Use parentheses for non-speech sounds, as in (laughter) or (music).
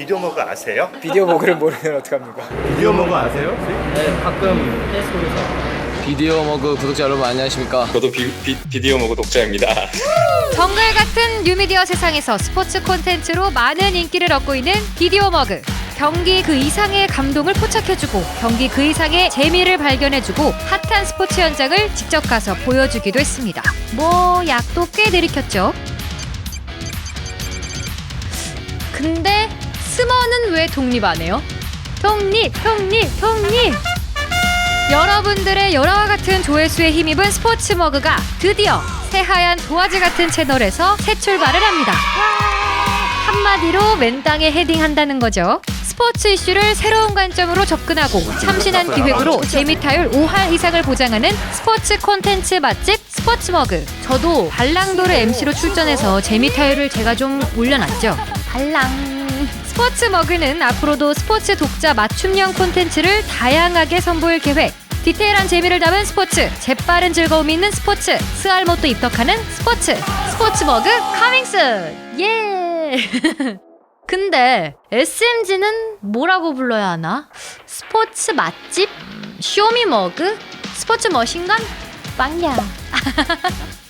비디오 머그 아세요? 비디오 머그를 모르면 어떡합니까? 비디오 머그 아세요? 네, 가끔 페이스북에서 비디오 머그 구독자 여러분 안녕하십니까? 저도 비, 비, 디오 머그 독자입니다. (laughs) 정글 같은 뉴미디어 세상에서 스포츠 콘텐츠로 많은 인기를 얻고 있는 비디오 머그. 경기 그 이상의 감동을 포착해주고 경기 그 이상의 재미를 발견해주고 핫한 스포츠 현장을 직접 가서 보여주기도 했습니다. 뭐 약도 꽤 들이켰죠. 근데 스머는 왜 독립 안 해요? 독립, 독립, 독립. 여러분들의 열화와 같은 조회수에 힘입은 스포츠 머그가 드디어 새하얀 도화지 같은 채널에서 새 출발을 합니다. 한마디로 맨땅에 헤딩한다는 거죠. 스포츠 이슈를 새로운 관점으로 접근하고 참신한 기획으로 재미 타율 5할 이상을 보장하는 스포츠 콘텐츠 맛집 스포츠 머그. 저도 발랑도르 MC로 출전해서 재미 타율을 제가 좀 올려놨죠. 발랑. 스포츠 머그는 앞으로도 스포츠 독자 맞춤형 콘텐츠를 다양하게 선보일 계획. 디테일한 재미를 담은 스포츠, 재빠른 즐거움이 있는 스포츠, 스알못도 입덕하는 스포츠, 스포츠 머그 커밍슨! 예! (laughs) 근데 SMG는 뭐라고 불러야 하나? 스포츠 맛집? 쇼미 머그? 스포츠 머신건? 빵야. (laughs)